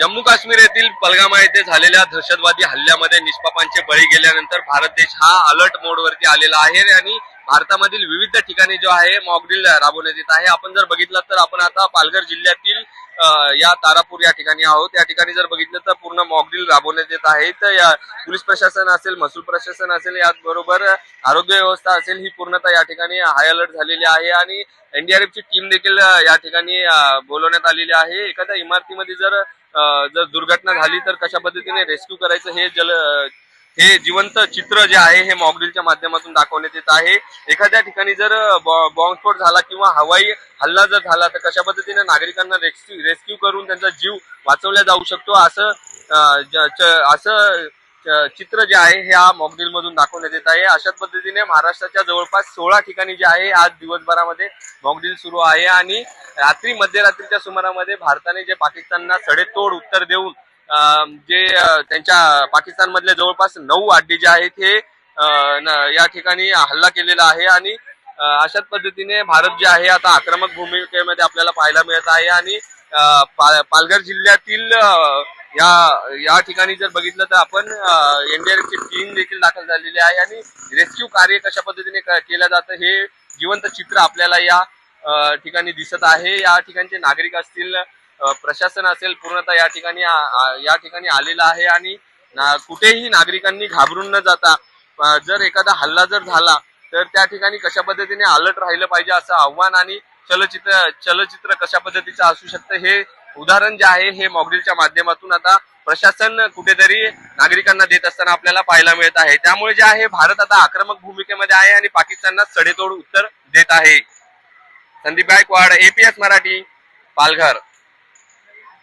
जम्मू काश्मीर येथील पलगामा येथे झालेल्या दहशतवादी हल्ल्यामध्ये निष्पापांचे बळी गेल्यानंतर भारत देश हा अलर्ट मोडवरती आलेला आहे आणि भारतामधील विविध ठिकाणी जो आहे मॉकड्रिल राबवण्यात येत आहे. आपण जर बघितलं तर आपण आता पालघर जिल्ह्यातील या तारापूर या ठिकाणी आहोत. या ठिकाणी जर बघितलं तर पूर्ण मॉकड्रिल राबवण्यात येत आहे. तर या पोलीस प्रशासन असेल महसूल प्रशासन असेल याचबरोबर आरोग्य व्यवस्था असेल ही पूर्णतः या ठिकाणी हाय अलर्ट झालेली आहे आणि एनडीआरएफची टीम देखील या ठिकाणी बोलवण्यात आलेली आहे. एखाद्या इमारतीमध्ये जर जर दुर्घटना झाली तर कशा पद्धतीने रेस्क्यू करायचं हे जल हे जिवंत चित्र जे आहे हे मॉकड्रिलच्या माध्यमातून दाखवण्यात येत आहे. एखाद्या ठिकाणी जर बॉ- बॉम्बस्फोट झाला किंवा हवाई हल्ला जर झाला तर कशा पद्धतीने नागरिकांना रेस्क्यू रेस्क्यू करून त्यांचा जीव वाचवला जाऊ शकतो? असं असं चित्र जे आहे हे मॉकड्रिल मधून दाखवण्यात येत आहे. अशाच पद्धतीने महाराष्ट्राच्या जवळपास सोळा ठिकाणी जे आहे आज दिवसभरामध्ये मॉकड्रिल सुरू आहे आणि रात्री मध्यरात्रीच्या सुमारामध्ये भारताने जे पाकिस्तानला सडेतोड उत्तर देऊन जे त्यांच्या पाकिस्तानमधले जवळपास नऊ आड्डे जे आहेत हे या ठिकाणी हल्ला केलेला आहे आणि अशाच पद्धतीने भारत जे आहे आता आक्रमक भूमिकेमध्ये आपल्याला पाहायला मिळत आहे आणि पा- पालघर जिल्ह्यातील या या ठिकाणी जर बघितलं तर आपण एनडीआरएफची टीम देखील दाखल झालेली आहे आणि रेस्क्यू कार्य कशा पद्धतीने केलं जातं हे जिवंत चित्र आपल्याला या ठिकाणी दिसत आहे. या ठिकाणचे नागरिक असतील प्रशासन असेल पूर्णतः या ठिकाणी या ठिकाणी आलेलं आहे आणि ना- कुठेही नागरिकांनी घाबरून न जाता जर एखादा हल्ला जर झाला तर त्या ठिकाणी कशा पद्धतीने अलर्ट राहिलं पाहिजे असं आव्हान आणि चलचित्र चलचित्र कशा पद्धतीचं असू शकतं हे उदाहरण जे आहे हे मॉकड्रीलच्या माध्यमातून आता प्रशासन कुठेतरी नागरिकांना देत असताना आपल्याला पाहायला मिळत आहे. त्यामुळे जे आहे भारत आता आक्रमक भूमिकेमध्ये आहे आणि पाकिस्तानला सडेतोड उत्तर देत आहे. संदीप गायकवाड एपीएस मराठी पालघर.